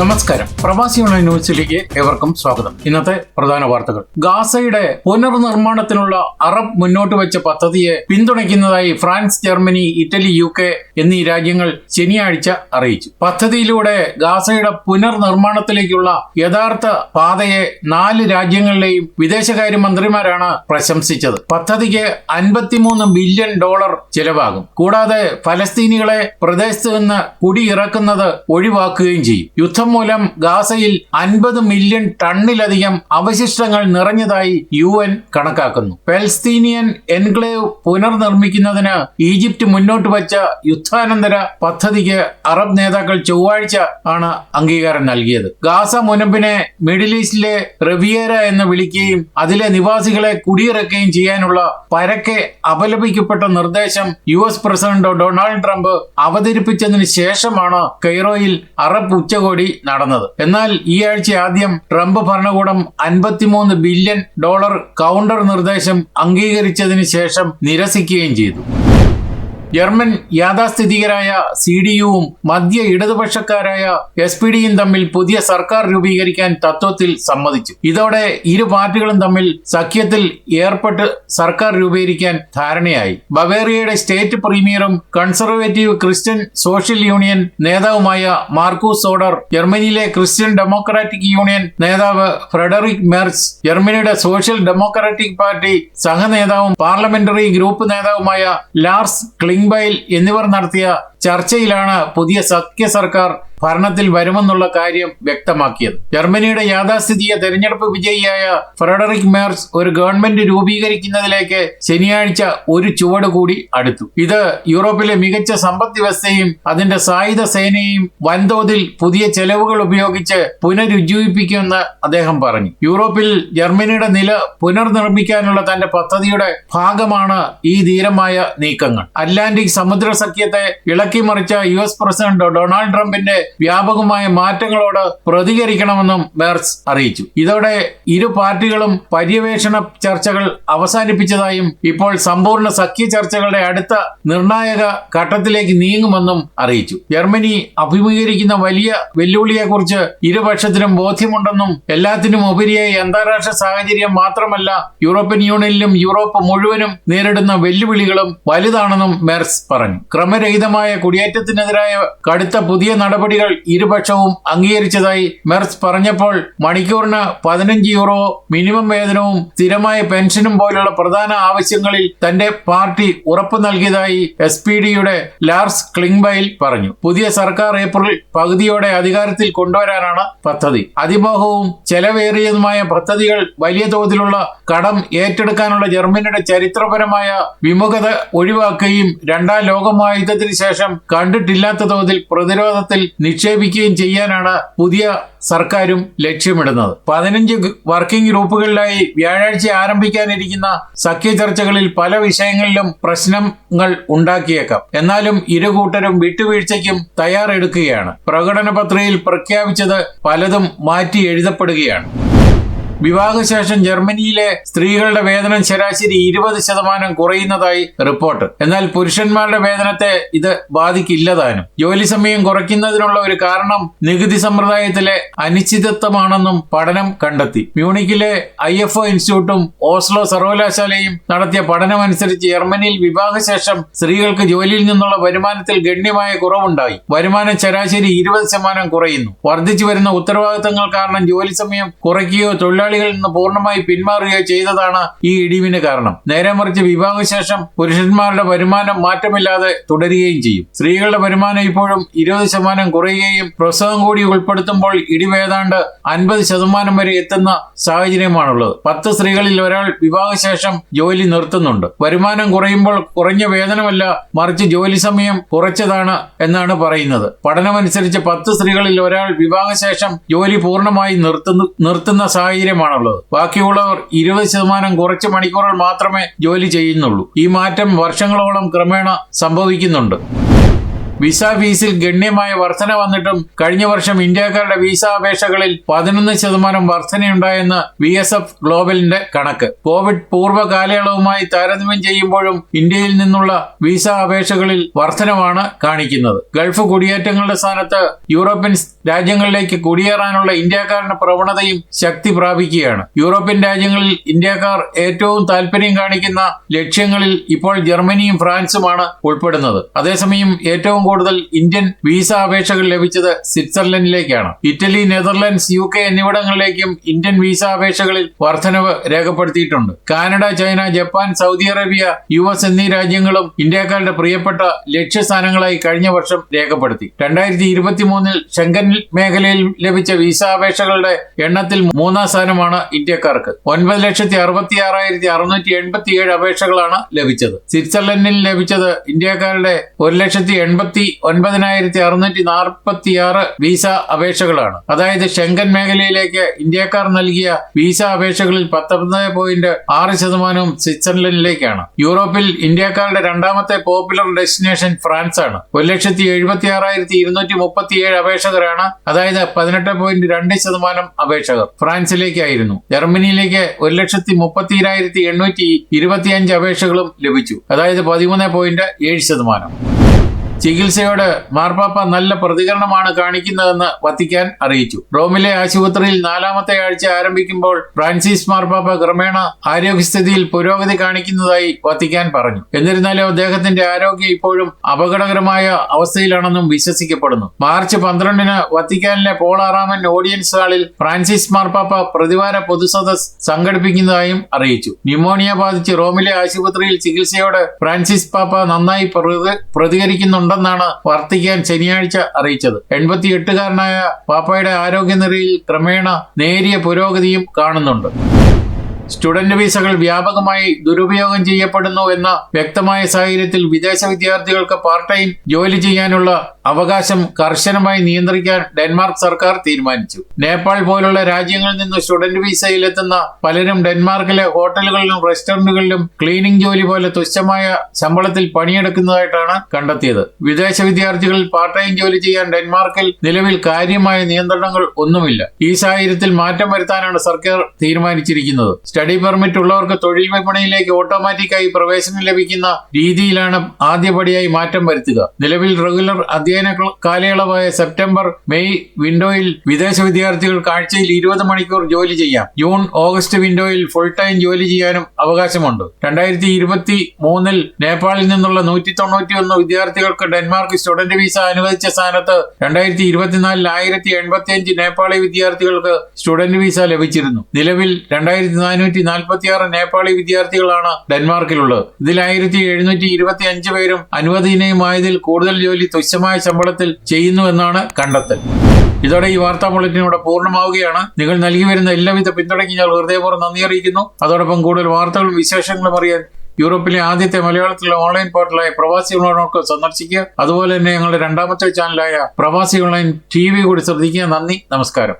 നമസ്കാരം. പ്രവാസി ഓൺലൈൻ ന്യൂസിലേക്ക് ഏവർക്കും സ്വാഗതം. ഇന്നത്തെ പ്രധാന വാർത്തകൾ. ഗാസയുടെ പുനർനിർമ്മാണത്തിനുള്ള അറബ് മുന്നോട്ട് വെച്ച പദ്ധതിയെ പിന്തുണയ്ക്കുന്നതായി France Germany Italy U K എന്നീ രാജ്യങ്ങൾ ശനിയാഴ്ച അറിയിച്ചു. പദ്ധതിയിലൂടെ ഗാസയുടെ പുനർനിർമ്മാണത്തിലേക്കുള്ള യഥാർത്ഥ പാതയെ നാല് രാജ്യങ്ങളിലെയും വിദേശകാര്യ മന്ത്രിമാരാണ് പ്രശംസിച്ചത്. പദ്ധതിക്ക് അൻപത്തിമൂന്ന് ബില്യൺ ഡോളർ ചെലവാകും. കൂടാതെ ഫലസ്തീനികളെ പ്രദേശത്ത് നിന്ന് കുടിയിറക്കുന്നത് ഒഴിവാക്കുകയും ചെയ്യും. യുദ്ധം മൂലം ഗാസയിൽ അൻപത് മില്യൺ ടണ്ണിലധികം അവശിഷ്ടങ്ങൾ നിറഞ്ഞതായി യു എൻ കണക്കാക്കുന്നു. പലസ്തീനിയൻ എൻക്ലേവ് പുനർനിർമ്മിക്കുന്നതിന് ഈജിപ്റ്റ് മുന്നോട്ട് വച്ച യുദ്ധാനന്തര പദ്ധതിക്ക് അറബ് നേതാക്കൾ ചൊവ്വാഴ്ച ആണ് അംഗീകാരം നൽകിയത്. ഗാസ മുനമ്പിനെ മിഡിൽ ഈസ്റ്റിലെ റിവിയേര എന്ന് വിളിക്കുകയും അതിലെ നിവാസികളെ കുടിയിറക്കുകയും ചെയ്യാനുള്ള പരക്കെ അപലപിക്കപ്പെട്ട നിർദ്ദേശം U S president Donald Trump അവതരിപ്പിച്ചതിന് ശേഷമാണ് കൈറോയിൽ അറബ് ഉച്ചകോടി നടന്നത്. എന്നാൽ ഈ ആഴ്ച ആദ്യം ട്രംപ് ഭരണകൂടം അൻപത്തിമൂന്ന് ബില്യൺ ഡോളർ കൗണ്ടർ നിർദ്ദേശം അംഗീകരിച്ചതിന് ശേഷം നിരസിക്കുകയും ചെയ്തു. ജർമ്മൻ യാഥാസ്ഥിതികരായ സി ഡി യുവും മധ്യ ഇടതുപക്ഷക്കാരായ എസ് പി ഡിയും തമ്മിൽ പുതിയ സർക്കാർ രൂപീകരിക്കാൻ തത്വത്തിൽ സമ്മതിച്ചു. ഇതോടെ ഇരു പാർട്ടികളും തമ്മിൽ സഖ്യത്തിൽ ഏർപ്പെട്ട് സർക്കാർ രൂപീകരിക്കാൻ ധാരണയായി. ബവേറിയയുടെ സ്റ്റേറ്റ് പ്രീമിയറും കൺസർവേറ്റീവ് ക്രിസ്ത്യൻ സോഷ്യൽ യൂണിയൻ നേതാവുമായ മാർക്കൂസ് സോഡർ ജർമ്മനിയിലെ ക്രിസ്ത്യൻ ഡെമോക്രാറ്റിക് യൂണിയൻ നേതാവ് ഫ്രെഡറിക് മെർസ് ജർമ്മനിയുടെ സോഷ്യൽ ഡെമോക്രാറ്റിക് പാർട്ടി സഹനേതാവും പാർലമെന്ററി ഗ്രൂപ്പ് നേതാവുമായ ലാർസ് ക്ലിംഗ്ബൈൽ എന്നിവർ നടത്തിയ ചർച്ചയിലാണ് പുതിയ സഖ്യ സർക്കാർ ഭരണത്തിൽ വരുമെന്നുള്ള കാര്യം വ്യക്തമാക്കിയത്. ജർമ്മനിയുടെ യാഥാസ്ഥിതിക തെരഞ്ഞെടുപ്പ് വിജയിയായ ഫ്രെഡറിക് മേർസ് ഒരു ഗവൺമെന്റ് രൂപീകരിക്കുന്നതിലേക്ക് ശനിയാഴ്ച ഒരു ചുവട് കൂടി അടുത്തു. ഇത് യൂറോപ്പിലെ മികച്ച സമ്പദ് വ്യവസ്ഥയും അതിന്റെ സായുധ സേനയും വൻതോതിൽ പുതിയ ചെലവുകൾ ഉപയോഗിച്ച് പുനരുജ്ജീവിപ്പിക്കുമെന്ന് അദ്ദേഹം പറഞ്ഞു. യൂറോപ്പിൽ ജർമ്മനിയുടെ നില പുനർനിർമ്മിക്കാനുള്ള തന്റെ പദ്ധതിയുടെ ഭാഗമാണ് ഈ ധീരമായ നീക്കങ്ങൾ. അറ്റ്ലാന്റിക് സമുദ്ര സഖ്യത്തെ ഇളക്കിമറിച്ച യു എസ് പ്രസിഡന്റ് ഡൊണാൾഡ് ട്രംപിന്റെ വ്യാപകമായ മാറ്റങ്ങളോട് പ്രതികരിക്കണമെന്നും ബേർസ് അറിയിച്ചു. ഇതോടെ ഇരു പാർട്ടികളും പര്യവേഷണ ചർച്ചകൾ അവസാനിപ്പിച്ചതായും ഇപ്പോൾ സമ്പൂർണ സഖ്യ ചർച്ചകളുടെ അടുത്ത നിർണായക ഘട്ടത്തിലേക്ക് നീങ്ങുമെന്നും അറിയിച്ചു. ജർമ്മനി അഭിമുഖീകരിക്കുന്ന വലിയ വെല്ലുവിളിയെക്കുറിച്ച് ഇരുപക്ഷത്തിനും ബോധ്യമുണ്ടെന്നും എല്ലാത്തിനും ഉപരിയായി അന്താരാഷ്ട്ര സാഹചര്യം മാത്രമല്ല യൂറോപ്യൻ യൂണിയനിലും യൂറോപ്പ് മുഴുവനും നേരിടുന്ന വെല്ലുവിളികളും വലുതാണെന്നും മെർസ് പറഞ്ഞു. ക്രമരഹിതമായ കുടിയേറ്റത്തിനെതിരായ കടുത്ത പുതിയ നടപടികൾ ഇരുപക്ഷവും അംഗീകരിച്ചതായി മെർസ് പറഞ്ഞപ്പോൾ മണിക്കൂറിന് പതിനഞ്ച് യൂറോ മിനിമം വേതനവും സ്ഥിരമായ പെൻഷനും പോലുള്ള പ്രധാന ആവശ്യങ്ങളിൽ തന്റെ പാർട്ടി ഉറപ്പു നൽകിയതായി എസ് പി ഡിയുടെ ലാർസ് ക്ലിംഗ്ബൈൽ പറഞ്ഞു. പുതിയ സർക്കാർ ഏപ്രിൽ പകുതിയോടെ അധികാരത്തിൽ കൊണ്ടുവരാനാണ് പദ്ധതി. അതിമോഹവും ചെലവേറിയതുമായ പദ്ധതികൾ വലിയ തോതിലുള്ള കടം ഏറ്റെടുക്കാനുള്ള ജർമ്മനിയുടെ ചരിത്രപരമായ വിമുഖത ഒഴിവാക്കുകയും രണ്ടാം ലോകമഹായുദ്ധത്തിന് ശേഷം കണ്ടിട്ടില്ലാത്ത തോതിൽ പ്രതിരോധത്തിൽ നിക്ഷേപിക്കുകയും ചെയ്യാനാണ് പുതിയ സർക്കാരും ലക്ഷ്യമിടുന്നത്. പതിനഞ്ച് വർക്കിംഗ് ഗ്രൂപ്പുകളിലായി വ്യാഴാഴ്ച ആരംഭിക്കാനിരിക്കുന്ന സഖ്യ ചർച്ചകളിൽ പല വിഷയങ്ങളിലും പ്രശ്നങ്ങൾ ഉണ്ടാക്കിയേക്കാം. എന്നാലും ഇരു കൂട്ടരും വിട്ടുവീഴ്ചയ്ക്കും തയ്യാറെടുക്കുകയാണ്. പ്രകടന പത്രികയിൽ പ്രഖ്യാപിച്ചത് പലതും മാറ്റി എഴുതപ്പെടുകയാണ്. വിവാഹശേഷം ജർമ്മനിയിലെ സ്ത്രീകളുടെ വേതനം ശരാശരി ഇരുപത് ശതമാനം കുറയുന്നതായി റിപ്പോർട്ട്. എന്നാൽ പുരുഷന്മാരുടെ വേതനത്തെ ഇത് ബാധിക്കില്ലതാനും ജോലി സമയം കുറയ്ക്കുന്നതിനുള്ള ഒരു കാരണം നികുതി സമ്പ്രദായത്തിലെ അനിശ്ചിതത്വമാണെന്നും പഠനം കണ്ടെത്തി. മ്യൂണിക്കിലെ ഐ എഫ് ഒ ഇൻസ്റ്റിറ്റ്യൂട്ടും ഓസ്ലോ സർവകലാശാലയും നടത്തിയ പഠനമനുസരിച്ച് ജർമ്മനിയിൽ വിവാഹശേഷം സ്ത്രീകൾക്ക് ജോലിയിൽ നിന്നുള്ള വരുമാനത്തിൽ ഗണ്യമായ കുറവുണ്ടായി. വരുമാനം ശരാശരി ഇരുപത് ശതമാനം കുറയുന്നു. വർദ്ധിച്ചു വരുന്ന ഉത്തരവാദിത്തങ്ങൾ കാരണം ജോലി സമയം കുറയ്ക്കുകയോ തൊഴിലാളികളിൽ നിന്ന് പൂർണമായി പിന്മാറുകയോ ചെയ്തതാണ് ഈ ഇടിവിന് കാരണം. നേരെ മറിച്ച് വിവാഹശേഷം പുരുഷന്മാരുടെ വരുമാനം മാറ്റമില്ലാതെ തുടരുകയും ചെയ്യും. സ്ത്രീകളുടെ വരുമാനം ഇപ്പോഴും ഇരുപത് ശതമാനം കുറയുകയും പ്രസവം കൂടി ഉൾപ്പെടുത്തുമ്പോൾ ഇടിവേതാണ്ട് അൻപത് ശതമാനം വരെ എത്തുന്ന സാഹചര്യമാണുള്ളത്. പത്ത് സ്ത്രീകളിൽ ഒരാൾ വിവാഹശേഷം ജോലി നിർത്തുന്നുണ്ട്. വരുമാനം കുറയുമ്പോൾ കുറഞ്ഞ വേതനമല്ല മറിച്ച് ജോലി സമയം കുറച്ചതാണ് എന്നാണ് പറയുന്നത്. പഠനമനുസരിച്ച് പത്ത് സ്ത്രീകളിൽ ഒരാൾ വിവാഹശേഷം ജോലി പൂർണമായി നിർത്തുന്നു നിർത്തുന്ന സാഹചര്യമാണുള്ളത് ബാക്കിയുള്ളവർ ഇരുപത് ശതമാനം കുറച്ച് മണിക്കൂറുകൾ മാത്രമേ ജോലി ചെയ്യുന്നുള്ളൂ. ഈ മാറ്റം വർഷങ്ങളോളം ക്രമേണ സംഭവിക്കുന്നുണ്ട്. വിസ ഫീസിൽ ഗണ്യമായ വർധന വന്നിട്ടും കഴിഞ്ഞ വർഷം ഇന്ത്യക്കാരുടെ വിസ അപേക്ഷകളിൽ പതിനൊന്ന് ശതമാനം വർധനയുണ്ടായെന്ന് വി എസ് എഫ് ഗ്ലോബലിന്റെ കണക്ക്. കോവിഡ് പൂർവ കാലയളവുമായി താരതമ്യം ചെയ്യുമ്പോഴും ഇന്ത്യയിൽ നിന്നുള്ള വിസ അപേക്ഷകളിൽ വർധനമാണ് കാണിക്കുന്നത്. ഗൾഫ് കുടിയേറ്റങ്ങളുടെ സ്ഥാനത്ത് യൂറോപ്യൻ രാജ്യങ്ങളിലേക്ക് കുടിയേറാനുള്ള ഇന്ത്യക്കാരുടെ പ്രവണതയും ശക്തി പ്രാപിക്കുകയാണ്. യൂറോപ്യൻ രാജ്യങ്ങളിൽ ഇന്ത്യക്കാർ ഏറ്റവും താല്പര്യം കാണിക്കുന്ന ലക്ഷ്യങ്ങളിൽ ഇപ്പോൾ ജർമ്മനിയും ഫ്രാൻസുമാണ് ഉൾപ്പെടുന്നത്. അതേസമയം ഏറ്റവും കൂടുതൽ ഇന്ത്യൻ വിസ അപേക്ഷകൾ ലഭിച്ചത് സ്വിറ്റ്സർലൻഡിലേക്കാണ്. ഇറ്റലി നെതർലൻഡ്സ് യു കെ എന്നിവിടങ്ങളിലേക്കും ഇന്ത്യൻ വിസ അപേക്ഷകളിൽ വർധനവ് രേഖപ്പെടുത്തിയിട്ടുണ്ട്. Canada China Japan Saudi Arabia U S എന്നീ രാജ്യങ്ങളും ഇന്ത്യക്കാരുടെ പ്രിയപ്പെട്ട ലക്ഷ്യസ്ഥാനങ്ങളായി കഴിഞ്ഞ വർഷം രേഖപ്പെടുത്തി. രണ്ടായിരത്തി ഇരുപത്തി മൂന്നിൽ ഷെങ്കൻ മേഖലയിൽ ലഭിച്ച വിസ അപേക്ഷകളുടെ എണ്ണത്തിൽ മൂന്നാം സ്ഥാനമാണ് ഇന്ത്യക്കാർക്ക്. ഒൻപത് ലക്ഷത്തി അറുപത്തി ആറായിരത്തി അറുന്നൂറ്റി എൺപത്തി ഏഴ് അപേക്ഷകളാണ് ലഭിച്ചത്. സ്വിറ്റ്സർലൻഡിൽ ലഭിച്ചത് ഇന്ത്യക്കാരുടെ ഒരു ലക്ഷത്തി എൺപത്തി ഒൻപതിനായിരത്തി അറുന്നൂറ്റി നാൽപ്പത്തി ആറ് വിസ അപേക്ഷകളാണ്. അതായത് ഷെങ്കൻ മേഖലയിലേക്ക് ഇന്ത്യക്കാർ നൽകിയ വിസ അപേക്ഷകളിൽ പത്തൊമ്പത് പോയിന്റ് ആറ് ശതമാനവും സ്വിറ്റ്സർലൻഡിലേക്കാണ്. യൂറോപ്പിൽ ഇന്ത്യക്കാരുടെ രണ്ടാമത്തെ പോപ്പുലർ ഡെസ്റ്റിനേഷൻ ഫ്രാൻസ് ആണ്. ഒരു ലക്ഷത്തി എഴുപത്തി ആറായിരത്തി ഇരുന്നൂറ്റി മുപ്പത്തി ഏഴ് അപേക്ഷകരാണ്. അതായത് പതിനെട്ട് പോയിന്റ് രണ്ട് ശതമാനം അപേക്ഷകർ ഫ്രാൻസിലേക്കായിരുന്നു. ജർമ്മനിയിലേക്ക് ഒരു ലക്ഷത്തി മുപ്പത്തിരായിരത്തി എണ്ണൂറ്റി ഇരുപത്തിയഞ്ച് അപേക്ഷകളും ലഭിച്ചു. അതായത് പതിമൂന്ന് പോയിന്റ് ഏഴ് ശതമാനം. ചികിത്സയോട് മാർപ്പാപ്പ നല്ല പ്രതികരണമാണ് കാണിക്കുന്നതെന്ന് വത്തിക്കാൻ അറിയിച്ചു. റോമിലെ ആശുപത്രിയിൽ നാലാമത്തെ ആഴ്ച ആരംഭിക്കുമ്പോൾ ഫ്രാൻസിസ് മാർപ്പാപ്പ ക്രമേണ ആരോഗ്യസ്ഥിതിയിൽ പുരോഗതി കാണിക്കുന്നതായി വത്തിക്കാൻ പറഞ്ഞു. എന്നിരുന്നാലും അദ്ദേഹത്തിന്റെ ആരോഗ്യം ഇപ്പോഴും അപകടകരമായ അവസ്ഥയിലാണെന്നും വിശ്വസിക്കപ്പെടുന്നു. മാർച്ച് പന്ത്രണ്ടിന് വത്തിക്കാനിലെ പോളാറാമൻ ഓഡിയൻസ് ഹാളിൽ ഫ്രാൻസിസ് മാർപ്പാപ്പ പ്രതിവാര പൊതുസദസ് സംഘടിപ്പിക്കുന്നതായും അറിയിച്ചു. ന്യൂമോണിയ ബാധിച്ച് റോമിലെ ആശുപത്രിയിൽ ചികിത്സയോട് ഫ്രാൻസിസ് പാപ്പ നന്നായി പ്രതി- പ്രതികരിക്കുന്നുണ്ടെന്നാണ് വർത്തിക്കാൻ ശനിയാഴ്ച അറിയിച്ചത്. എൺപത്തിയെട്ടുകാരനായ പാപ്പയുടെ ആരോഗ്യനിലയിൽ ക്രമേണ നേരിയ പുരോഗതിയും കാണുന്നുണ്ട്. സ്റ്റുഡന്റ് വിസകൾ വ്യാപകമായി ദുരുപയോഗം ചെയ്യപ്പെടുന്നു എന്ന വ്യക്തമായ സാഹചര്യത്തിൽ വിദേശ വിദ്യാർത്ഥികൾക്ക് പാർട്ട് ടൈം ജോലി ചെയ്യാനുള്ള അവകാശം കർശനമായി നിയന്ത്രിക്കാൻ ഡെൻമാർക്ക് സർക്കാർ തീരുമാനിച്ചു. നേപ്പാൾ പോലുള്ള രാജ്യങ്ങളിൽ നിന്ന് സ്റ്റുഡന്റ് വിസയിലെത്തുന്ന പലരും ഡെൻമാർക്കിലെ ഹോട്ടലുകളിലും റെസ്റ്റോറന്റുകളിലും ക്ലീനിംഗ് ജോലി പോലെ തുച്ഛമായ ശമ്പളത്തിൽ പണിയെടുക്കുന്നതായിട്ടാണ് കണ്ടെത്തിയത്. വിദേശ വിദ്യാർത്ഥികൾ പാർട്ട് ടൈം ജോലി ചെയ്യാൻ ഡെൻമാർക്കിൽ നിലവിൽ കാര്യമായ നിയന്ത്രണങ്ങൾ ഒന്നുമില്ല. ഈ സാഹചര്യത്തിൽ മാറ്റം വരുത്താനാണ് സർക്കാർ തീരുമാനിച്ചിരിക്കുന്നത്. സ്റ്റഡി പെർമിറ്റ് ഉള്ളവർക്ക് തൊഴിൽ വിപണിയിലേക്ക് ഓട്ടോമാറ്റിക്കായി പ്രവേശനം ലഭിക്കുന്ന രീതിയിലാണ് ആദ്യപടിയായി മാറ്റം വരുത്തുക. നിലവിൽ റെഗുലർ അധ്യയന കാലയളവായ സെപ്റ്റംബർ മെയ് വിൻഡോയിൽ വിദേശ വിദ്യാർത്ഥികൾ കാഴ്ചയിൽ ഇരുപത് മണിക്കൂർ ജോലി ചെയ്യാം. ജൂൺ ഓഗസ്റ്റ് വിൻഡോയിൽ ഫുൾ ടൈം ജോലി ചെയ്യാനും അവകാശമുണ്ട്. രണ്ടായിരത്തി ഇരുപത്തി മൂന്നിൽ നേപ്പാളിൽ നിന്നുള്ള നൂറ്റി തൊണ്ണൂറ്റി ഒന്ന് വിദ്യാർത്ഥികൾക്ക് ഡെൻമാർക്ക് സ്റ്റുഡന്റ് വിസ അനുവദിച്ച സ്ഥാനത്ത് രണ്ടായിരത്തി ഇരുപത്തിനാലിൽ ആയിരത്തി എൺപത്തി അഞ്ച് നേപ്പാളി വിദ്യാർത്ഥികൾക്ക് സ്റ്റുഡന്റ് വിസ ലഭിച്ചിരുന്നു. നിലവിൽ രണ്ടായിരത്തി നാനൂറ്റി നാൽപ്പത്തി ആറ് നേപ്പാളി വിദ്യാർത്ഥികളാണ് ഡെൻമാർക്കിലുള്ളത്. ഇതിൽ ആയിരത്തി എഴുന്നൂറ്റി ഇരുപത്തി അഞ്ച് പേരും അനുവദനീയമായതിൽ കൂടുതൽ ജോലി തുച്ഛമായ ശമ്പളത്തിൽ ചെയ്യുന്നുവെന്നാണ് കണ്ടെത്തൽ. ഇതോടെ ഈ വാർത്താ ബുള്ളറ്റിൻ ഇവിടെ പൂർണമാവുകയാണ്. നിങ്ങൾ നൽകി വരുന്ന എല്ലാവിധ പിന്തുണയ്ക്ക് ഞാൻ ഹൃദയപൂർവം നന്ദി അറിയിക്കുന്നു. അതോടൊപ്പം കൂടുതൽ വാർത്തകളും വിശേഷങ്ങളും അറിയാൻ യൂറോപ്പിലെ ആദ്യത്തെ മലയാളത്തിലുള്ള ഓൺലൈൻ പോർട്ടലായ പ്രവാസി ഓൺലൈൻ സന്ദർശിക്കുക. അതുപോലെ തന്നെ ഞങ്ങളുടെ രണ്ടാമത്തെ ചാനലായ പ്രവാസി ഓൺലൈൻ ടി വി കൂടി ശ്രദ്ധിക്കുക. നന്ദി നമസ്കാരം.